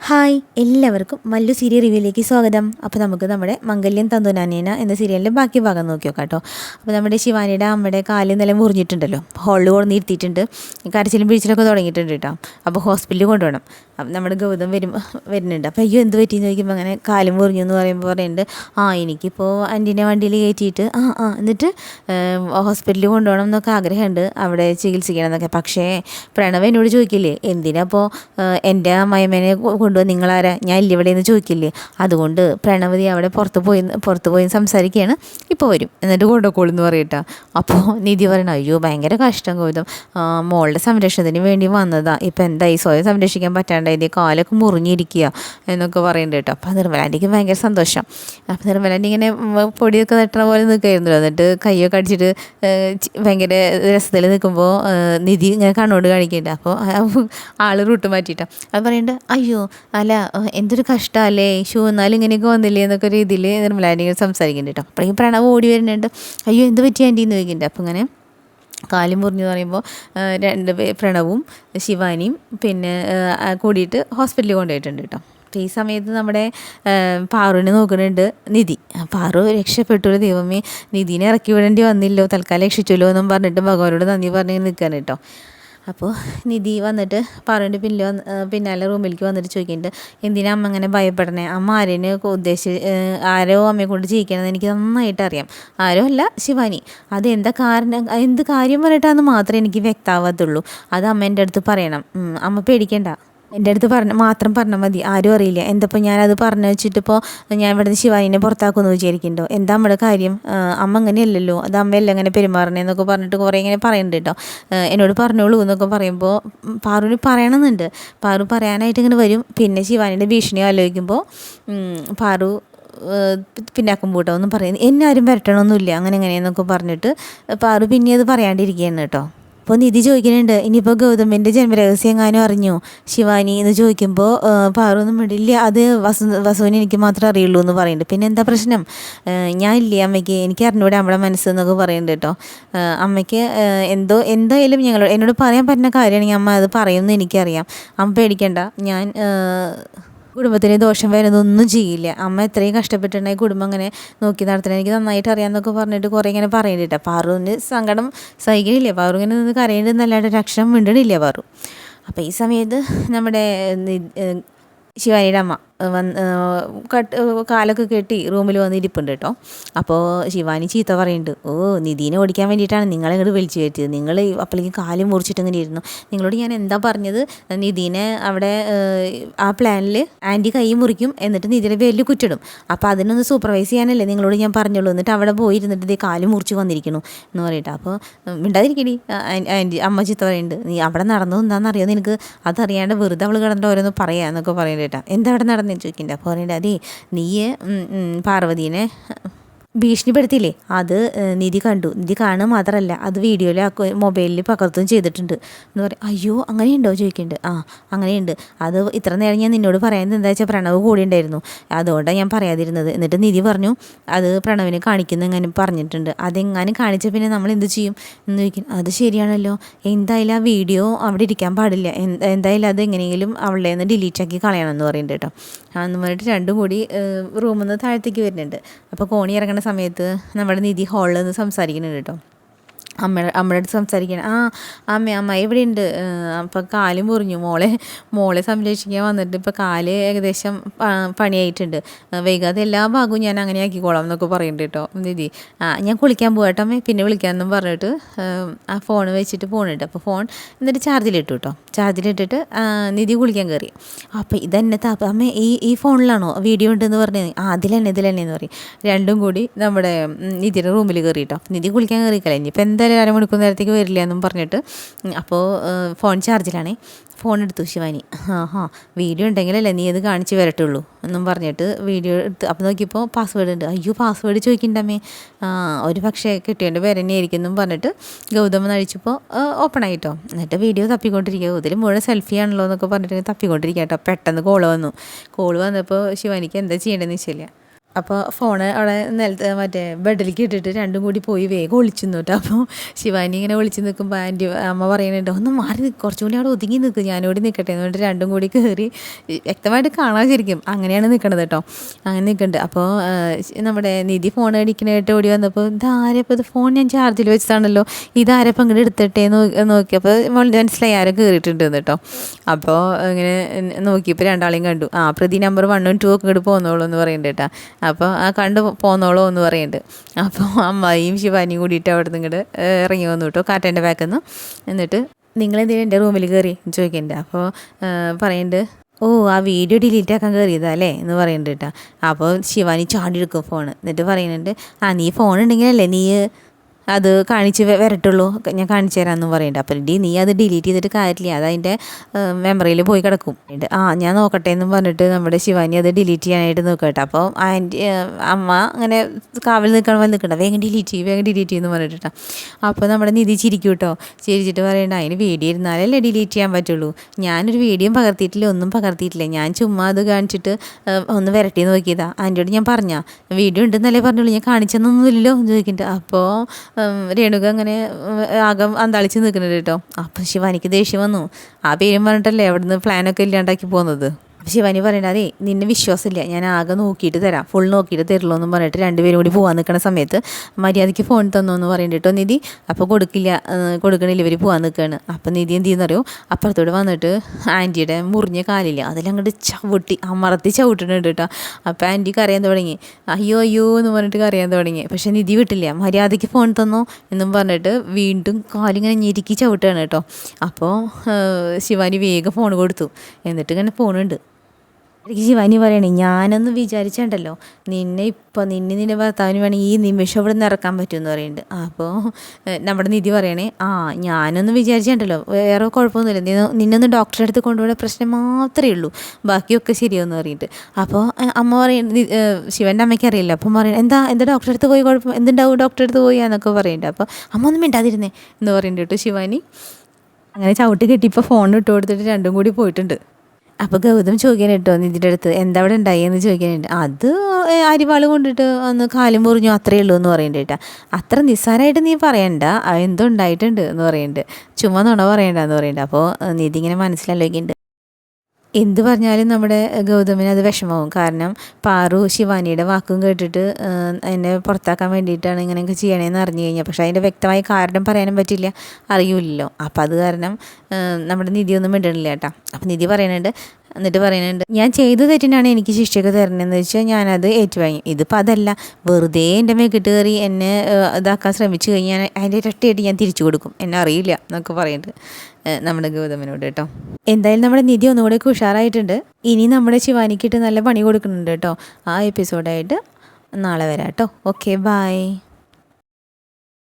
Hi എല്ലാവർക്കും Mallu serial റിവ്യൂയിലേക്ക് സ്വാഗതം. അപ്പോൾ നമുക്ക് നമ്മുടെ മംഗല്യം തന്തുനാനേന എന്ന സീരിയലിന്റെ ബാക്കി ഭാഗം നോക്കി കേട്ടോ. അപ്പോൾ നമ്മുടെ ശിവാനിയുടെ അമ്മയുടെ കാലിൽ നില മുറിഞ്ഞിട്ടുണ്ടല്ലോ. ഹോളിൽ കൊണ്ട് ഇരുത്തിയിട്ടുണ്ട്. കരച്ചിലും പിടിച്ചിലൊക്കെ തുടങ്ങിയിട്ടുണ്ട് കേട്ടോ. അപ്പോൾ ഹോസ്പിറ്റലിൽ കൊണ്ടുപോകണം. അപ്പം നമ്മുടെ ഗൗതം വരും വരുന്നുണ്ട്. അപ്പോൾ അയ്യോ എന്ത് പറ്റിയെന്ന് ചോദിക്കുമ്പോൾ അങ്ങനെ കാലും മുറിഞ്ഞു എന്ന് പറയുമ്പോൾ പറയുന്നുണ്ട് ആ എനിക്കിപ്പോൾ ആന്റീനെ വണ്ടിയിൽ കയറ്റിയിട്ട് ആ ആ എന്നിട്ട് ഹോസ്പിറ്റലിൽ കൊണ്ടുപോകണം എന്നൊക്കെ ആഗ്രഹമുണ്ട്. അവിടെ ചികിത്സിക്കണം എന്നൊക്കെ. പക്ഷേ പ്രണവ് എന്നോട് ചോദിക്കില്ലേ എന്തിനാ അപ്പോൾ എന്റെ അമ്മായിമ്മേനെ കൊണ്ടുവന്ന് നിങ്ങളാരാ? ഞാൻ ഇല്ല ഇവിടെ നിന്ന് ചോദിക്കില്ലേ? അതുകൊണ്ട് പ്രണവതി അവിടെ പുറത്ത് പോയി പുറത്ത് പോയി സംസാരിക്കുകയാണ്. ഇപ്പോൾ വരും. എന്നിട്ട് കൊണ്ടുപോക്കോളൂ എന്ന് പറയട്ടാ. അപ്പോൾ നിധി പറയണം അയ്യോ ഭയങ്കര കഷ്ടം ഗൗതം. മോളുടെ സംരക്ഷണത്തിന് വേണ്ടി വന്നതാ. ഇപ്പം എന്തായി? സ്വയം സംരക്ഷിക്കാൻ പറ്റാണ്ടായി. കാലൊക്കെ മുറിഞ്ഞിരിക്കുക എന്നൊക്കെ പറയുന്നുണ്ട് കേട്ടോ. അപ്പോൾ നിർമ്മലാന്റെക്ക് ഭയങ്കര സന്തോഷം. അപ്പോൾ നിർമ്മലാന്റെ ഇങ്ങനെ പൊടിയൊക്കെ തട്ടണ പോലെ നിൽക്കായിരുന്നല്ലോ. എന്നിട്ട് കയ്യൊക്കെ അടിച്ചിട്ട് ഭയങ്കര രസത്തിൽ നിൽക്കുമ്പോൾ നിധി ഇങ്ങനെ കണ്ണോട് കാണിക്കുന്നുണ്ട് അപ്പോൾ ആൾ റൂട്ട് മാറ്റിയിട്ടാണ് അത് പറയുന്നുണ്ട് അയ്യോ അല്ല എന്തൊരു കഷ്ടമല്ലേ ഷൂ എന്നാലും ഇങ്ങനെയൊക്കെ വന്നില്ലേ എന്നൊക്കെ രീതിയിൽ ഇതിൽ ഇങ്ങനെ സംസാരിക്കുന്നുണ്ട് കേട്ടോ. അപ്പോഴേക്കും പ്രണവ് ഓടി വരുന്നുണ്ട്. അയ്യോ എന്ത് പറ്റി ആന്റി എന്ന് ചോദിക്കുന്നുണ്ട്. അപ്പോൾ ഇങ്ങനെ കാലും മുറിഞ്ഞു എന്ന് പറയുമ്പോൾ രണ്ട് പ്രണവും ശിവാനിയും പിന്നെ കൂടിയിട്ട് ഹോസ്പിറ്റലിൽ കൊണ്ടുപോയിട്ടുണ്ട് കേട്ടോ. അപ്പോൾ ഈ സമയത്ത് നമ്മുടെ പാറുവിനെ നോക്കുന്നുണ്ട് നിധി. പാറു രക്ഷപ്പെട്ടു. ഒരു ദൈവമേ നിധിനെ ഇറക്കി വിടേണ്ടി വന്നില്ലോ തൽക്കാലം രക്ഷിച്ചല്ലോ എന്നും പറഞ്ഞിട്ട് ഭഗവാനോട് നന്ദി പറഞ്ഞ് നിൽക്കാൻ കേട്ടോ. അപ്പോൾ നിധി വന്നിട്ട് പാറുവിന്റെ പിന്നിൽ വന്ന് പിന്നാലെ റൂമിലേക്ക് വന്നിട്ട് ചോദിക്കുന്നുണ്ട് എന്തിനാ അമ്മ അങ്ങനെ ഭയപ്പെടണേ? അമ്മ ആരേന് ഉദ്ദേശിച്ച് ആരോ അമ്മയെ കൊണ്ട് ജീവിക്കണമെന്ന് എനിക്ക് നന്നായിട്ട് അറിയാം. ആരോ അല്ല ശിവാനി. അത് എന്താ കാരണം എന്ത് കാര്യം പറഞ്ഞിട്ടാണെന്ന് മാത്രമേ എനിക്ക് വ്യക്തമാവത്തുള്ളൂ. അത് അമ്മേന്റെ അടുത്ത് പറയണം. അമ്മ പേടിക്കണ്ട. എന്റെ അടുത്ത് പറഞ്ഞ മാത്രം പറഞ്ഞാൽ മതി. ആരും അറിയില്ല. എന്തപ്പോൾ ഞാനത് പറഞ്ഞു വെച്ചിട്ടിപ്പോൾ ഞാൻ ഇവിടുന്ന് ശിവാനിനെ പുറത്താക്കുമെന്ന് വിചാരിക്കുന്നുണ്ടോ എന്താ നമ്മുടെ കാര്യം? അമ്മ അങ്ങനെയല്ലല്ലോ. അത് അമ്മയല്ല അങ്ങനെ പെരുമാറണേ എന്നൊക്കെ പറഞ്ഞിട്ട് കുറേ ഇങ്ങനെ പറയുന്നുണ്ട് കേട്ടോ എന്നോട് പറഞ്ഞോളൂ എന്നൊക്കെ പറയുമ്പോൾ പാറുവിന് പറയണമെന്നുണ്ട് പാറു പറയാനായിട്ട് ഇങ്ങനെ വരും. പിന്നെ ശിവാനിയുടെ ഭീഷണി ആലോചിക്കുമ്പോൾ പാറു പിന്നാക്കം പൂട്ടമൊന്നും പറയുന്നത് എന്നെ ആരും അങ്ങനെ എങ്ങനെയെന്നൊക്കെ പറഞ്ഞിട്ട് പാറു പിന്നെ അത് പറയാണ്ടിരിക്കുകയാണ് കേട്ടോ അപ്പോൾ നിധി ചോദിക്കുന്നുണ്ട് ഇനിയിപ്പോൾ ഗൗതമിന്റെ ജന്മരഹസ്യം എങ്ങാനും അറിഞ്ഞു? ശിവാനി എന്ന് ചോദിക്കുമ്പോൾ പാറു ഒന്നും മിണ്ടില്ല അത് വസു വസുവിന് എനിക്ക് മാത്രമേ അറിയുള്ളൂ എന്ന് പറയുന്നുണ്ട്. പിന്നെ എന്താ പ്രശ്നം? ഞാൻ ഇല്ലേ അമ്മയ്ക്ക്? എനിക്ക് അറിഞ്ഞൂടെ നമ്മുടെ മനസ്സ് എന്നൊക്കെ പറയുന്നുണ്ട് കേട്ടോ. അമ്മയ്ക്ക് എന്തോ എന്തായാലും ഞങ്ങൾ എന്നോട് പറയാൻ പറ്റുന്ന കാര്യമാണെങ്കിൽ അമ്മ അത് പറയുമെന്ന് എനിക്കറിയാം. അമ്മ പേടിക്കണ്ട. ഞാൻ കുടുംബത്തിന് ദോഷം വരുന്നതൊന്നും ചെയ്യില്ല. അമ്മ എത്രയും കഷ്ടപ്പെട്ടിട്ടുണ്ടെങ്കിൽ കുടുംബം അങ്ങനെ നോക്കി നടത്തണം. എനിക്ക് നന്നായിട്ട് അറിയാമെന്നൊക്കെ പറഞ്ഞിട്ട് കുറേ ഇങ്ങനെ പറയുന്നുണ്ട് പാറുവിന് സങ്കടം സഹിക്കണില്ല. പാറു ഇങ്ങനെ നിന്ന് കരയുന്നുണ്ടെന്നല്ലാണ്ട് ഒരു അക്ഷരം മിണ്ടണില്ല പാറു. അപ്പോൾ ഈ സമയത്ത് നമ്മുടെ ശിവാനിയുടെ അമ്മ വന്ന് കട്ട് കാലൊക്കെ കെട്ടി റൂമിൽ വന്ന് ഇരിപ്പുണ്ട് കേട്ടോ. അപ്പോൾ ശിവാനി ചീത്ത പറയുന്നുണ്ട് ഓ നിധീനെ ഓടിക്കാൻ വേണ്ടിയിട്ടാണ് നിങ്ങളെ ഇങ്ങോട്ട് വിളിച്ചു കയറ്റിയത്. നിങ്ങൾ അപ്പോഴേക്കും കാൽ മുറിച്ചിട്ടിങ്ങനെ ഇരുന്നു. നിങ്ങളോട് ഞാൻ എന്താ പറഞ്ഞത്? നിധീനെ അവിടെ ആ പ്ലാനിൽ ആന്റി കൈ മുറിക്കും എന്നിട്ട് നിധിയുടെ പേരിൽ കുറ്റിടും. അപ്പോൾ അതിനൊന്ന് സൂപ്പർവൈസ് ചെയ്യാനല്ലേ നിങ്ങളോട് ഞാൻ പറഞ്ഞുള്ളൂ. എന്നിട്ട് അവിടെ പോയി ഇരുന്നിട്ട് ഇതേ കാൽ മുറിച്ച് വന്നിരിക്കുന്നു. എന്ന് പറയട്ടെ. അപ്പോൾ മിണ്ടാതിരിക്കടി. ആന്റി അമ്മ ചീത്ത പറയുന്നുണ്ട് നീ അവിടെ നടന്നു എന്താണെന്നറിയോ നിനക്ക്? അതറിയാണ്ട് വെറുതെ അവൾ കിടന്നിട്ട് ഓരോന്ന് പറയാന്നൊക്കെ പറയുന്നത് പറയണ്ടേട്ടാ എന്താ അവിടെ നടന്നു ചോദിക്കണ്ട അപ്പോൾ പറയണ്ട അതേ നീയെ ഉം, ഉം, പാർവതീനെ ഭീഷണിപ്പെടുത്തിയില്ലേ? അത് നിധി കണ്ടു. നിധി കാണുക മാത്രമല്ല അത് വീഡിയോയിൽ മൊബൈലിൽ പകർത്തും ചെയ്തിട്ടുണ്ട്. എന്ന് പറയും അയ്യോ അങ്ങനെയുണ്ടോ? ചോദിക്കുന്നുണ്ട്. ആ അങ്ങനെയുണ്ട്. അത് ഇത്ര നേരം ഞാൻ നിന്നോട് പറയുന്നത് എന്താ വെച്ചാൽ പ്രണവ് കൂടി ഉണ്ടായിരുന്നു. അതുകൊണ്ടാണ് ഞാൻ പറയാതിരുന്നത്. എന്നിട്ട് നിധി പറഞ്ഞു അത് പ്രണവിനെ കാണിക്കുന്ന എങ്ങനെ പറഞ്ഞിട്ടുണ്ട്. അതെങ്ങാനും കാണിച്ച പിന്നെ നമ്മൾ എന്ത് ചെയ്യും? എന്ന് ചോദിക്കും അത് ശരിയാണല്ലോ. എന്തായാലും ആ വീഡിയോ അവിടെ ഇരിക്കാൻ പാടില്ല. എന്തായാലും അത് എങ്ങനെയെങ്കിലും അവളെ നിന്ന് ഡിലീറ്റ് ആക്കി കളയണം എന്ന് പറയുന്നുണ്ട് കേട്ടോ. എന്ന് പറഞ്ഞിട്ട് രണ്ടും കൂടി റൂമിൽ നിന്ന് താഴത്തേക്ക് വരുന്നുണ്ട്. അപ്പോൾ കോണി ഇറങ്ങുന്ന സമയത്ത് നമ്മുടെ നിധി ഹാളിൽ നിന്ന് സംസാരിക്കുന്നുണ്ട് കേട്ടോ. അമ്മയുടെ അമ്മയുടെ അടുത്ത് സംസാരിക്കണം ആ അമ്മ അമ്മ എവിടെയുണ്ട് അപ്പം കാൽ മുറിഞ്ഞു. മോളെ മോളെ സംരക്ഷിക്കാൻ വന്നിട്ട് ഇപ്പം കാൽ ഏകദേശം പണിയായിട്ടുണ്ട്. വൈകാതെ എല്ലാ ഭാഗവും ഞാൻ അങ്ങനെ ആക്കിക്കോളാം എന്നൊക്കെ പറയുന്നുണ്ട് കേട്ടോ നിധി ആ ഞാൻ കുളിക്കാൻ പോകട്ടെ അമ്മേ. പിന്നെ വിളിക്കാമെന്നും പറഞ്ഞിട്ട് ആ ഫോൺ വെച്ചിട്ട് പോണിട്ട് അപ്പോൾ ഫോൺ എന്നിട്ട് ചാർജിലിട്ടു കേട്ടോ. ചാർജിലിട്ടിട്ട് നിധി കുളിക്കാൻ കയറി അപ്പോൾ ഇതന്നെ താപ്പ അമ്മ ഈ ഈ ഫോണിലാണോ വീഡിയോ ഉണ്ടെന്ന് പറഞ്ഞത് ആ അതിലെന്നെ ഇതിലെന്നെ എന്ന് പറയും. രണ്ടും കൂടി നമ്മുടെ നിധിയുടെ റൂമിൽ കയറി കേട്ടോ. നിധി കുളിക്കാൻ കയറിക്കല ഇനിയിപ്പോൾ എന്തായാലും അരമണിക്കൂർ നേരത്തേക്ക് വരില്ല എന്നും പറഞ്ഞിട്ട്. അപ്പോൾ ഫോൺ ചാർജിലാണേ. ഫോൺ എടുത്തു ശിവാനി. ആ ഹാ വീഡിയോ ഉണ്ടെങ്കിലല്ലേ നീ അത് കാണിച്ച് വരട്ടുള്ളൂ എന്നും പറഞ്ഞിട്ട് വീഡിയോ എടുത്ത് അപ്പോൾ നോക്കിയപ്പോൾ പാസ്വേഡ് ഉണ്ട്. അയ്യോ പാസ്വേഡ് ചോദിക്കണ്ടമ്മേ. ഒരു പക്ഷേ കിട്ടിയതിന്റെ പേര് തന്നെയായിരിക്കും എന്നും പറഞ്ഞിട്ട് ഗൗതമൻ അഴിച്ചപ്പോൾ ഓപ്പൺ ആയിട്ടോ. എന്നിട്ട് വീഡിയോ തപ്പിക്കൊണ്ടിരിക്കുക. ഇതിൽ മുഴുവൻ സെൽഫി ആണല്ലോ എന്നൊക്കെ പറഞ്ഞിട്ട് തപ്പിക്കൊണ്ടിരിക്കുക കേട്ടോ. പെട്ടെന്ന് കോൾ വന്നു. കോൾ വന്നപ്പോൾ ശിവാനിക്ക് എന്താ ചെയ്യേണ്ടതെന്ന് വെച്ചില്ല അപ്പോൾ ഫോണ് അവിടെ നിലത്ത് മറ്റേ ബെഡിലേക്ക് ഇട്ടിട്ട് രണ്ടും കൂടി പോയി വേഗം ഒളിച്ചു നിന്നിട്ട് അപ്പോൾ ശിവാനി ഇങ്ങനെ ഒളിച്ചു നിൽക്കുമ്പോൾ ആന്റി അമ്മ പറയുന്നുണ്ട് ഒന്ന് മാറി നിൽക്കും കുറച്ചും കൂടി അവിടെ ഒതുങ്ങി നിൽക്കും ഞാനിവിടെ നിൽക്കട്ടെ എന്ന് പറഞ്ഞിട്ട് രണ്ടും കൂടി കയറി വ്യക്തമായിട്ട് കാണാൻ ശരിക്കും അങ്ങനെയാണ് നിൽക്കണത് കേട്ടോ. അങ്ങനെ നിൽക്കുന്നുണ്ട് അപ്പോൾ നമ്മുടെ നിധി ഫോൺ അടിക്കണായിട്ട് ഓടി വന്നപ്പോൾ ഇതാരപ്പോൾ ഇത്? ഫോൺ ഞാൻ ചാർജിൽ വെച്ചതാണല്ലോ ഇതാരപ്പം ഇങ്ങോട്ട് എടുത്തിട്ടേ? നോ- നോക്കിയപ്പോൾ മനസ്സിലായി ആരും കയറിയിട്ടുണ്ട് കേട്ടോ. അപ്പോൾ ഇങ്ങനെ നോക്കിയപ്പോൾ രണ്ടാളെയും കണ്ടു. ആ പ്രതി നമ്പർ വണ്ണും ടു ഒക്കെ ഇങ്ങോട്ട് പോകുന്നോളൂ എന്ന് പറയുന്നുണ്ട് കേട്ടോ. അപ്പോൾ ആ കണ്ടു പോന്നോളൂ എന്ന് പറയുന്നുണ്ട് അപ്പോൾ അമ്മായിയും ശിവാനിയും കൂടിയിട്ട് അവിടെ നിന്ന് ഇങ്ങോട്ട് ഇറങ്ങി വന്നു കേട്ടോ കാറ്റേന്റെ ബാക്കിൽ നിന്ന് എന്നിട്ട് നിങ്ങളെന്തിനാ എന്റെ റൂമിൽ കയറി ചോദിക്കുന്നുണ്ട് അപ്പോൾ പറയുന്നുണ്ട് ഓ ആ വീഡിയോ ഡിലീറ്റ് ആക്കാൻ കയറിയതാ അല്ലേ? എന്ന് പറയുന്നുണ്ട് കേട്ടോ അപ്പോൾ ശിവാനി ചാടി എടുക്കും ഫോൺ എന്നിട്ട് പറയുന്നുണ്ട് ആ നീ ഫോൺ ഉണ്ടെങ്കിലല്ലേ നീ അത് കാണിച്ച് വരട്ടുള്ളൂ. ഞാൻ കാണിച്ചു തരാമെന്ന് പറയുന്നുണ്ട് അപ്പോൾ ഡി നീ അത് ഡിലീറ്റ് ചെയ്തിട്ട് കാര്യമില്ല. അത് അതിന്റെ മെമ്മറിയിൽ പോയി കിടക്കും. ആ ഞാൻ നോക്കട്ടെ എന്ന് പറഞ്ഞിട്ട് നമ്മുടെ ശിവാനി അത് ഡിലീറ്റ് ചെയ്യാനായിട്ട് നോക്കട്ടെ അപ്പോൾ ആന്റി അമ്മ അങ്ങനെ കാവൽ നിൽക്കണം വന്ന് നിൽക്കണ്ട. വേഗം ഡിലീറ്റ് ചെയ്യും വേഗം ഡിലീറ്റ് ചെയ്യുമെന്ന് പറഞ്ഞിട്ടാ അപ്പോൾ നമ്മുടെ നിധി ചിരിക്കും കേട്ടോ ചിരിച്ചിട്ട് പറയണ്ട അതിന് വീഡിയോ ഇരുന്നാലല്ലേ ഡിലീറ്റ് ചെയ്യാൻ പറ്റുള്ളൂ. ഞാനൊരു വീഡിയോ പകർത്തിയിട്ടില്ല ഒന്നും പകർത്തിയിട്ടില്ല. ഞാൻ ചുമ്മാ അത് കാണിച്ചിട്ട് ഒന്ന് വരട്ടി നോക്കിയതാ. ആന്റിയോട് ഞാൻ പറഞ്ഞ വീഡിയോ ഉണ്ടെന്നല്ലേ പറഞ്ഞുള്ളൂ. ഞാൻ കാണിച്ചെന്നൊന്നുമില്ലല്ലോ? ചോദിക്കുന്നുണ്ട് അപ്പോൾ രേണുക അങ്ങനെ ആകം അന്താളിച്ച് നിൽക്കുന്നുണ്ട് കേട്ടോ. അപ്പം ശിവാനിക്ക് ദേഷ്യം വന്നു. ആ പേരും പറഞ്ഞിട്ടല്ലേ അവിടുന്ന് പ്ലാനൊക്കെ ഇല്ലാണ്ടാക്കി പോകുന്നത് ശിവാനി പറയണ്ട അതേ നിന്നെ വിശ്വാസമില്ല. ഞാൻ ആകെ നോക്കിയിട്ട് തരാം. ഫുൾ നോക്കിയിട്ട് തരുള്ളൂ എന്ന് പറഞ്ഞിട്ട് രണ്ടുപേരും കൂടി പോകാൻ നിൽക്കുന്ന സമയത്ത് മര്യാദയ്ക്ക് ഫോൺ തന്നു എന്ന് പറയുന്നുണ്ട് നിധി. അപ്പോൾ കൊടുക്കില്ല കൊടുക്കണില്ല ഇവർ പോകാൻ നിൽക്കുകയാണ് അപ്പോൾ നിധി എന്ത് ചെയ്യുന്നറിയോ അപ്പുറത്തോട് വന്നിട്ട് ആന്റിയുടെ മുറിഞ്ഞ കാലില്ല അതിലങ്ങോട്ട് ചവിട്ടി അമർത്തി ചവിട്ടുന്നുണ്ട് കേട്ടോ അപ്പോൾ ആന്റി കരയാൻ തുടങ്ങി. അയ്യോ അയ്യോ എന്ന് പറഞ്ഞിട്ട് കരയാൻ തുടങ്ങി. പക്ഷേ നിധി വിട്ടില്ല. മര്യാദയ്ക്ക് ഫോൺ തന്നോ എന്നും പറഞ്ഞിട്ട് വീണ്ടും കാലിങ്ങനെ ഞെരുക്കി ചവിട്ടുകയാണ് കേട്ടോ അപ്പോൾ ശിവാനി വേഗം ഫോൺ കൊടുത്തു. എന്നിട്ട് ഇങ്ങനെ ഫോണുണ്ട് ശിവാനി പറയണേ ഞാനൊന്ന് വിചാരിച്ചിട്ടുണ്ടല്ലോ നിന്നെ ഇപ്പോൾ നിന്നെ നിന്റെ ഭർത്താവിന് വേണമെങ്കിൽ ഈ നിമിഷം ഇവിടെ നിന്ന് ഇറക്കാൻ പറ്റുമെന്ന് പറയുന്നുണ്ട് അപ്പോൾ നമ്മുടെ നിധി പറയണേ ആ ഞാനൊന്ന് വിചാരിച്ചിട്ടുണ്ടല്ലോ വേറെ കുഴപ്പമൊന്നുമില്ല. നീ നിന്നൊന്ന് ഡോക്ടറെ അടുത്ത് കൊണ്ടുപോയ പ്രശ്നം മാത്രമേ ഉള്ളൂ. ബാക്കിയൊക്കെ ശരിയെന്ന് പറഞ്ഞിട്ട് അപ്പോൾ അമ്മ പറയുന്നത് ശിവന്റെ അമ്മയ്ക്ക് അറിയില്ല. അപ്പം പറയണേ എന്താ എന്താ ഡോക്ടറെ അടുത്ത് പോയി കുഴപ്പം എന്തുണ്ടാവും ഡോക്ടറെ അടുത്ത് പോയി? എന്നൊക്കെ പറയുന്നുണ്ട് അപ്പോൾ അമ്മ ഒന്നും മിണ്ടാതിരുന്നേ എന്ന് പറയുന്നുണ്ട് കേട്ടോ ശിവാനി. അങ്ങനെ ചവിട്ട് കെട്ടിയപ്പോൾ ഫോൺ ഇട്ട് കൊടുത്തിട്ട് രണ്ടും കൂടി പോയിട്ടുണ്ട്. അപ്പോൾ ഗൗതം ചോദിക്കാൻ കേട്ടോ നിധിയുടെ അടുത്ത്? എന്താ അവിടെ ഉണ്ടായെന്ന് ചോദിക്കാനുണ്ട് അത് അരിവാൾ കൊണ്ടിട്ട് ഒന്ന് കാലും മുറിഞ്ഞു അത്രയേ ഉള്ളൂ എന്ന് പറയണ്ട കേട്ടാ. അത്ര നിസ്സാരമായിട്ട് നീ പറയണ്ട. എന്തോ ഉണ്ടായിട്ടുണ്ട് എന്ന് പറയുന്നുണ്ട് ചുമ്മാ നുണ പറയണ്ട എന്ന് പറയുന്നുണ്ട് അപ്പോൾ നിതി ഇങ്ങനെ മനസ്സിലാലോചിക്കുന്നുണ്ട് എന്ത് പറഞ്ഞാലും നമ്മുടെ ഗൗതമിന് അത് വിഷമാവും കാരണം പാറു ശിവാനിയുടെ വാക്കും കേട്ടിട്ട് എന്നെ പുറത്താക്കാൻ വേണ്ടിയിട്ടാണ് ഇങ്ങനെയൊക്കെ ചെയ്യണേന്ന് അറിഞ്ഞു കഴിഞ്ഞാൽ പക്ഷേ അതിന്റെ വ്യക്തമായ കാരണം പറയാനും പറ്റില്ല. അറിയില്ലല്ലോ. അപ്പം അത് കാരണം നമ്മുടെ നമ്മുടെ നിധിയൊന്നും ഇടണില്ല കേട്ടോ. അപ്പം നിധി പറയുന്നുണ്ട് എന്നിട്ട് പറയുന്നുണ്ട് ഞാൻ ചെയ്തു തെറ്റിനാണ് എനിക്ക് ശിക്ഷയൊക്കെ തരണതെന്ന് വെച്ചാൽ ഞാനത് ഏറ്റുവാങ്ങി. ഇതിപ്പോൾ അതല്ല. വെറുതെ എന്റെ മേക്കിട്ട് കയറി എന്നെ ഇതാക്കാൻ ശ്രമിച്ചു കഴിഞ്ഞാൽ അതിന്റെ ഇരട്ടിയായിട്ട് ഞാൻ തിരിച്ചു കൊടുക്കും. എന്നെ അറിയില്ല എന്നൊക്കെ പറയുന്നുണ്ട് നമ്മുടെ ഗൗതമനോട് കേട്ടോ. എന്തായാലും നമ്മുടെ നിധി ഒന്നുകൂടെ ഉഷാറായിട്ടുണ്ട്. ഇനി നമ്മുടെ ശിവാനിക്കിട്ട് നല്ല പണി കൊടുക്കുന്നുണ്ട് കേട്ടോ. ആ എപ്പിസോഡായിട്ട് നാളെ വരാം കേട്ടോ. Okay bye